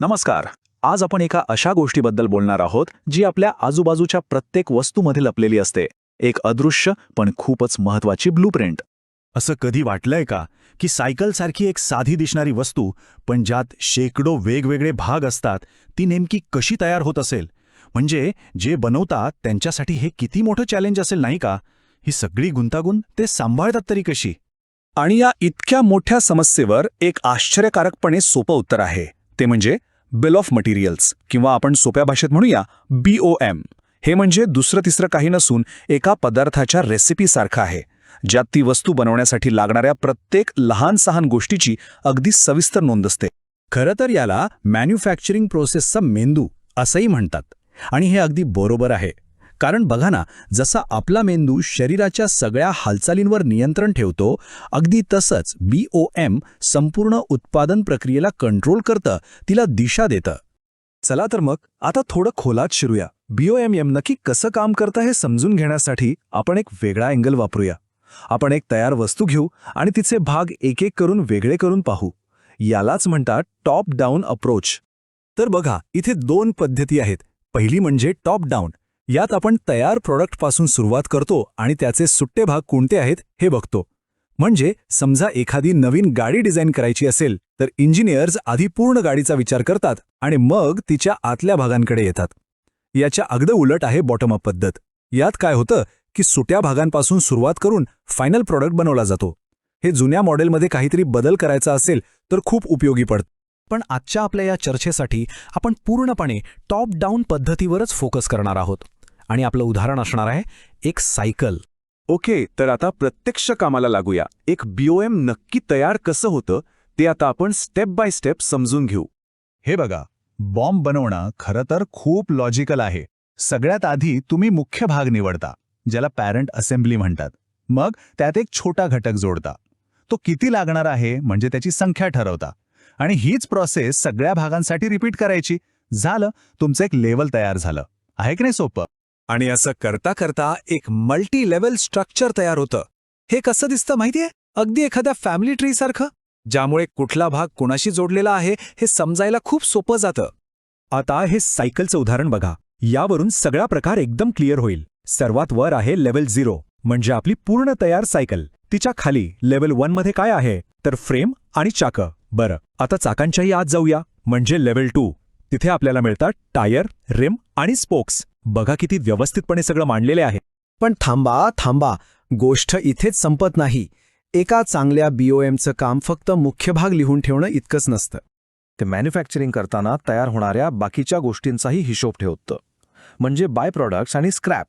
नमस्कार. आज आपण एका अशा गोष्टीबद्दल बोलणार आहोत जी आपल्या आजूबाजूच्या प्रत्येक वस्तूमध्ये लपलेली असते. एक अदृश्य पण खूपच महत्वाची ब्लूप्रिंट असं कधी वाटलंय का की सायकलसारखी एक साधी दिसणारी वस्तू पण ज्यात शेकडो वेगवेगळे भाग असतात ती नेमकी कशी तयार होत असेल? म्हणजे जे बनवतात त्यांच्यासाठी हे किती मोठं चॅलेंज असेल नाही का? ही सगळी गुंतागुंत ते सांभाळतात तरी कशी? आणि या इतक्या मोठ्या समस्येवर एक आश्चर्यकारकपणे सोपं उत्तर आहे. ते म्हणजे बिल ऑफ मटेरियल्स किंवा आपण सोप्या भाषेत म्हणूया बीओएम हे म्हणजे दुसरं तिसरं काही नसून एका पदार्थाच्या रेसिपीसारखं आहे ज्यात ती वस्तू बनवण्यासाठी लागणाऱ्या प्रत्येक लहान सहान गोष्टीची अगदी सविस्तर नोंद असते. खरं तर याला मॅन्युफॅक्चरिंग प्रोसेसचा मेंदू असंही म्हणतात आणि हे अगदी बरोबर आहे. कारण बघा ना जसा आपला मेंदू शरीराच्या सगळ्या हालचालींवर नियंत्रण ठेवतो अगदी तसंच बीओएम संपूर्ण उत्पादन प्रक्रियेला कंट्रोल करतं तिला दिशा देतं. चला तर मग आता थोडं खोलात शिरूया. बीओएमएम नक्की कसं काम करतं हे समजून घेण्यासाठी आपण एक वेगळा अँगल वापरूया. आपण एक तयार वस्तू घेऊ आणि तिचे भाग एक एक करून वेगळे करून पाहू. यालाच म्हणतात टॉप डाऊन अप्रोच तर बघा इथे दोन पद्धती आहेत. पहिली म्हणजे टॉप डाऊन यात आपण तयार प्रॉडक्टपासून सुरुवात करतो आणि त्याचे सुट्टे भाग कोणते आहेत हे बघतो. म्हणजे समजा एखादी नवीन गाडी डिझाईन करायची असेल तर इंजिनियर्स आधी पूर्ण गाडीचा विचार करतात आणि मग तिच्या आतल्या भागांकडे येतात. याच्या अगद उलट आहे बॉटम अप पद्धत. यात काय होतं की सुट्या भागांपासून सुरुवात करून फायनल प्रॉडक्ट बनवला जातो. हे जुन्या मॉडेलमध्ये काहीतरी बदल करायचा असेल तर खूप उपयोगी पडतं पण आजच्या आपल्या या चर्चेसाठी आपण पूर्णपणे टॉप डाऊन पद्धतीवरच फोकस करणार आहोत. आणि आपलं उदाहरण असणार आहे एक सायकल. ओके तर आता प्रत्यक्ष कामाला लागूया. एक बीओएम नक्की तयार कसं होतं ते आता आपण स्टेप बाय स्टेप समजून घेऊ. हे बघा बॉम्ब बनवणं खरं तर खूप लॉजिकल आहे. सगळ्यात आधी तुम्ही मुख्य भाग निवडता ज्याला पॅरंट असेंब्ली म्हणतात. मग त्यात एक छोटा घटक जोडता. तो किती लागणार आहे म्हणजे त्याची संख्या ठरवता. आणि हीच प्रोसेस सगळ्या भागांसाठी रिपीट करायची. झालं तुमचं एक लेवल तयार झालं. आहे की नाही सोपं? आणि असं करता करता एक मल्टी लेवल स्ट्रक्चर तयार होतं. हे कसं दिसतं माहितीये? अगदी एखाद्या फॅमिली ट्रीसारखं ज्यामुळे कुठला भाग कोणाशी जोडलेला आहे हे समजायला खूप सोपं जातं. आता हे सायकलचं उदाहरण बघा. यावरून सगळा प्रकार एकदम क्लिअर होईल. सर्वात वर आहे लेवल झिरो म्हणजे आपली पूर्ण तयार सायकल तिच्या खाली लेवल वनमध्ये काय आहे? तर फ्रेम आणि चाकं. बरं आता चाकांच्याही आत जाऊया म्हणजे लेवल टू तिथे आपल्याला मिळतात टायर रिम आणि स्पोक्स. बघा किती व्यवस्थितपणे सगळं मांडलेले आहे. पण थांबा थांबा. गोष्ट इथेच संपत नाही. एका चांगल्या बीओएमचं काम फक्त मुख्य भाग लिहून ठेवणं इतकंच नसतं. ते मॅन्युफॅक्चरिंग करताना तयार होणाऱ्या बाकीच्या गोष्टींचाही हिशोब ठेवतं. म्हणजे बाय प्रॉडक्ट्स आणि स्क्रॅप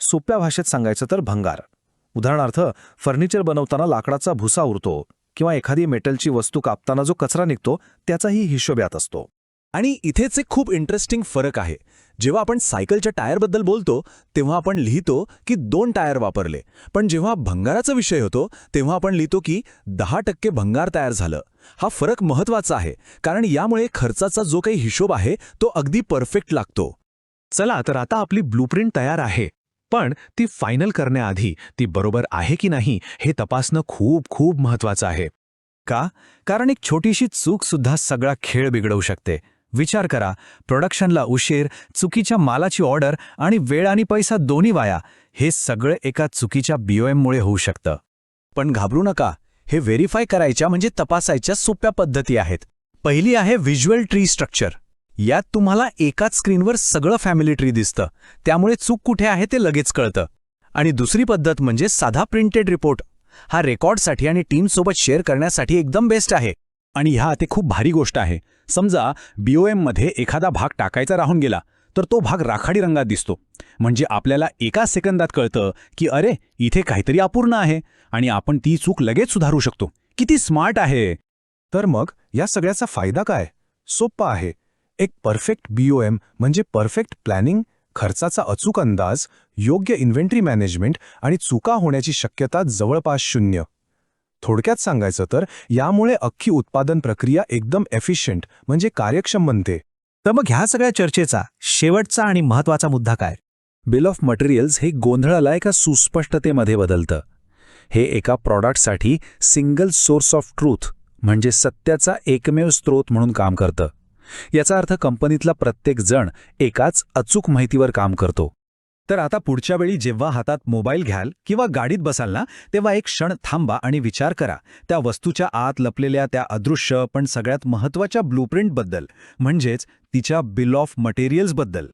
सोप्या भाषेत सांगायचं तर भंगार. उदाहरणार्थ फर्निचर बनवताना लाकडाचा भुसा उरतो किंवा एखादी मेटलची वस्तू कापताना जो कचरा निघतो त्याचाही हिशोब यात असतो. आणि इथेच एक खूप इंटरेस्टिंग फरक आहे. जेव्हा आपण सायकलच्या टायरबद्दल बोलतो तेव्हा आपण लिहितो की दोन टायर वापरले. पण जेव्हा भंगाराचा विषय होतो तेव्हा आपण लिहितो की दहा टक्के भंगार तयार झालं. हा फरक महत्त्वाचा आहे कारण यामुळे खर्चाचा जो काही हिशोब आहे तो अगदी परफेक्ट लागतो. चला तर आता आपली ब्लूप्रिंट तयार आहे. पण ती फायनल करण्याआधी ती बरोबर आहे की नाही हे तपासणं खूप खूप महत्वाचं आहे. का? कारण एक छोटीशी चूकसुद्धा सगळा खेळ बिघडवू शकते. विचार करा. प्रोडक्शनला उशीर चुकीच्या मालाची ऑर्डर आणि वेळ आणि पैसा दोन्ही वाया. हे सगळं एका चुकीच्या बीओएममुळे होऊ शकतं. पण घाबरू नका. हे व्हेरीफाय करायच्या म्हणजे तपासायच्या सोप्या पद्धती आहेत. पहिली आहे व्हिज्युअल ट्री स्ट्रक्चर. यात तुम्हाला एकाच स्क्रीनवर सगळं फॅमिली ट्री दिसतं. त्यामुळे चूक कुठे आहे ते लगेच कळतं. आणि दुसरी पद्धत म्हणजे साधा प्रिंटेड रिपोर्ट. हा रेकॉर्डसाठी आणि टीमसोबत शेअर करण्यासाठी एकदम बेस्ट आहे. आणि ह्या ते खूप भारी गोष्ट आहे. समजा बीओएममध्ये एखादा भाग टाकायचा राहून गेला तर तो भाग राखाडी रंगात दिसतो. म्हणजे आपल्याला एका सेकंदात कळतं की अरे इथे काहीतरी अपूर्ण आहे आणि आपण ती चूक लगेच सुधारू शकतो. किती स्मार्ट आहे. तर मग या सगळ्याचा फायदा काय? सोप्पा आहे. एक परफेक्ट बीओएम म्हणजे परफेक्ट प्लॅनिंग खर्चाचा अचूक अंदाज योग्य इन्व्हेंटरी मॅनेजमेंट आणि चुका होण्याची शक्यता जवळपास शून्य. थोडक्यात सांगायचं तर यामुळे अख्खी उत्पादन प्रक्रिया एकदम एफिशियंट म्हणजे कार्यक्षम बनते. तर मग ह्या सगळ्या चर्चेचा शेवटचा आणि महत्त्वाचा मुद्दा काय? बिल ऑफ मटेरियल्स हे गोंधळाला एका सुस्पष्टतेमध्ये बदलतं. हे एका प्रॉडक्टसाठी सिंगल सोर्स ऑफ ट्रूथ म्हणजे सत्याचा एकमेव स्रोत म्हणून काम करतं. याचा अर्थ कंपनीतला प्रत्येक जण एकाच अचूक माहितीवर काम करतो. तर आता पुढच्या वेळी जेव्हा हातात मोबाईल घ्याल किंवा गाडीत बसाल ना तेव्हा एक क्षण थांबा आणि विचार करा. त्या वस्तूच्या आत लपलेल्या त्या अदृश्य पण सगळ्यात महत्त्वाच्या ब्लूप्रिंटबद्दल म्हणजेच तिच्या बिल ऑफ मटेरियल्सबद्दल